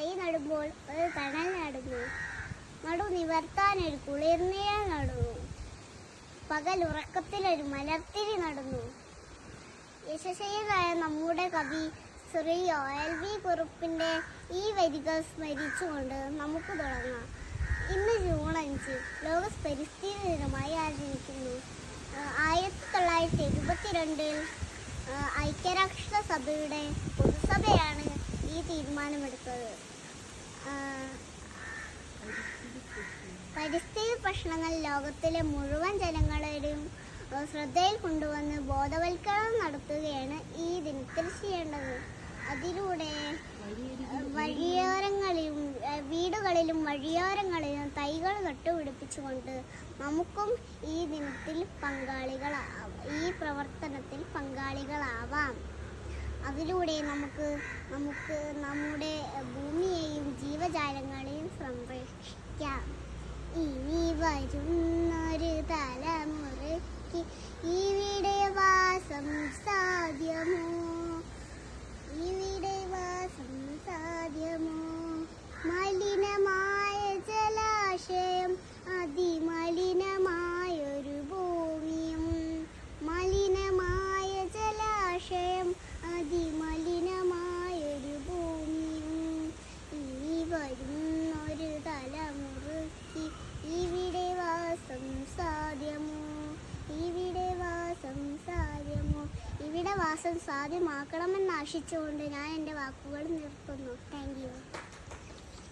തൈ നടുമ്പോൾ ഒരു തണൽ നടുന്നു. നടു നിവർത്താൻ ഒരു കുളിർനീഴൽ നടുന്നു. പകൽ ഉറക്കത്തിലൊരു മലർത്തിരി നടുന്നു. യശസ്വിയായ നമ്മുടെ കവി ശ്രീ ഒ എൽ വി കുറുപ്പിന്റെ ഈ വരികൾ സ്മരിച്ചുകൊണ്ട് നമുക്ക് തുടങ്ങാം. ഇന്ന് ജൂൺ അഞ്ച് ലോക പരിസ്ഥിതി ദിനമായി ആചരിക്കുന്നു. ആയിരത്തി തൊള്ളായിരത്തി എഴുപത്തിരണ്ടിൽ ഐക്യരാഷ്ട്രസഭയുടെ പൊതുസഭയാണ് ഈ തീരുമാനമെടുത്തത്. പരിസ്ഥിതി പ്രശ്നങ്ങൾ ലോകത്തിലെ മുഴുവൻ ജനങ്ങളുടെയും ശ്രദ്ധയിൽ കൊണ്ടുവന്ന് ബോധവൽക്കരണം നടത്തുകയാണ് ഈ ദിനത്തിൽ ചെയ്യേണ്ടത്. അതിലൂടെ വഴിയോരങ്ങളിലും വീടുകളിലും വഴിയോരങ്ങളിലും തൈകൾ നട്ടുപിടിപ്പിച്ചുകൊണ്ട് നമുക്കും ഈ ദിനത്തിൽ പങ്കാളികളാ ഈ പ്രവർത്തനത്തിൽ പങ്കാളികളാവാം. അതിലൂടെ നമുക്ക് നമുക്ക് നമ്മുടെ ഭൂമിയെയും ജീവജാലങ്ങളെയും സംരക്ഷിക്കാം. ഇനി വരുന്നൊരു അതിമലിനമായൊരു ഭൂമിയും ഇനി വരുന്നൊരു തലമുറയ്ക്ക് ഇവിടെ വാസം സാധ്യമോ? ഇവിടെ വാസം സാധ്യമോ? ഇവിടെ വാസം സാധ്യമാക്കണമെന്ന് ആശിച്ചുകൊണ്ട് ഞാൻ എന്റെ വാക്കുകൾ നിർത്തുന്നു. Thank you